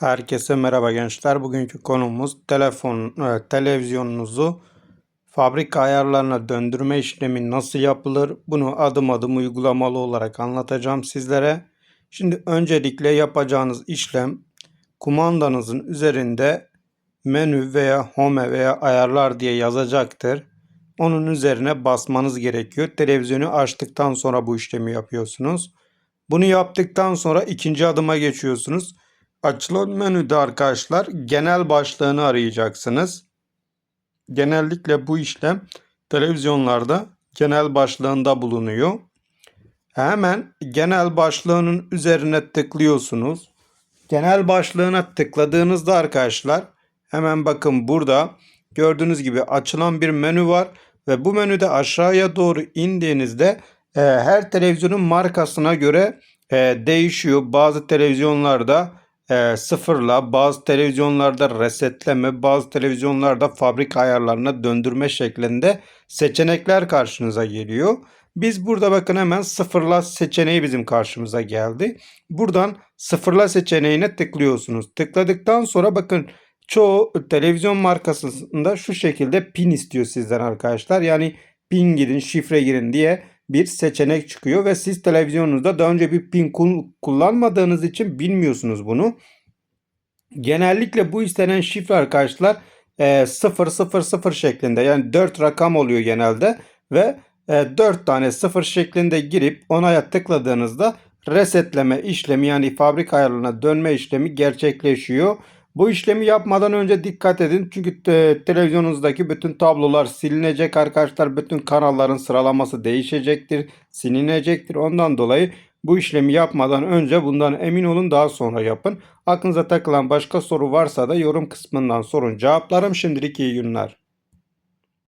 Herkese merhaba gençler. Bugünkü konumuz telefon, e, televizyonunuzu fabrika ayarlarına döndürme işlemi nasıl yapılır? Bunu adım adım uygulamalı olarak anlatacağım sizlere. Şimdi öncelikle yapacağınız işlem kumandanızın üzerinde menü veya home veya ayarlar diye yazacaktır. Onun üzerine basmanız gerekiyor. Televizyonu açtıktan sonra bu işlemi yapıyorsunuz. Bunu yaptıktan sonra ikinci adıma geçiyorsunuz. Açılan menüde arkadaşlar genel başlığını arayacaksınız. Genellikle bu işlem televizyonlarda genel başlığında bulunuyor. Hemen genel başlığının üzerine tıklıyorsunuz. Genel başlığına tıkladığınızda arkadaşlar hemen bakın burada gördüğünüz gibi açılan bir menü var ve bu menüde aşağıya doğru indiğinizde e, her televizyonun markasına göre e, değişiyor. Bazı televizyonlarda e, sıfırla, bazı televizyonlarda resetleme, bazı televizyonlarda fabrika ayarlarına döndürme şeklinde seçenekler karşınıza geliyor. Biz burada bakın hemen sıfırla seçeneği bizim karşımıza geldi. Buradan sıfırla seçeneğine tıklıyorsunuz. Tıkladıktan sonra bakın çoğu televizyon markasında şu şekilde pin istiyor sizden arkadaşlar. Yani pin girin, şifre girin diye bir seçenek çıkıyor ve siz televizyonunuzda daha önce bir pin kullanmadığınız için bilmiyorsunuz bunu. Genellikle bu istenen şifre arkadaşlar e, 000 şeklinde yani 4 rakam oluyor genelde ve e, 4 tane 0 şeklinde girip onaya tıkladığınızda resetleme işlemi yani fabrika ayarlarına dönme işlemi gerçekleşiyor. Bu işlemi yapmadan önce dikkat edin. Çünkü te- televizyonunuzdaki bütün tablolar silinecek arkadaşlar. Bütün kanalların sıralaması değişecektir. Silinecektir. Ondan dolayı bu işlemi yapmadan önce bundan emin olun daha sonra yapın. Aklınıza takılan başka soru varsa da yorum kısmından sorun. Cevaplarım şimdilik iyi günler.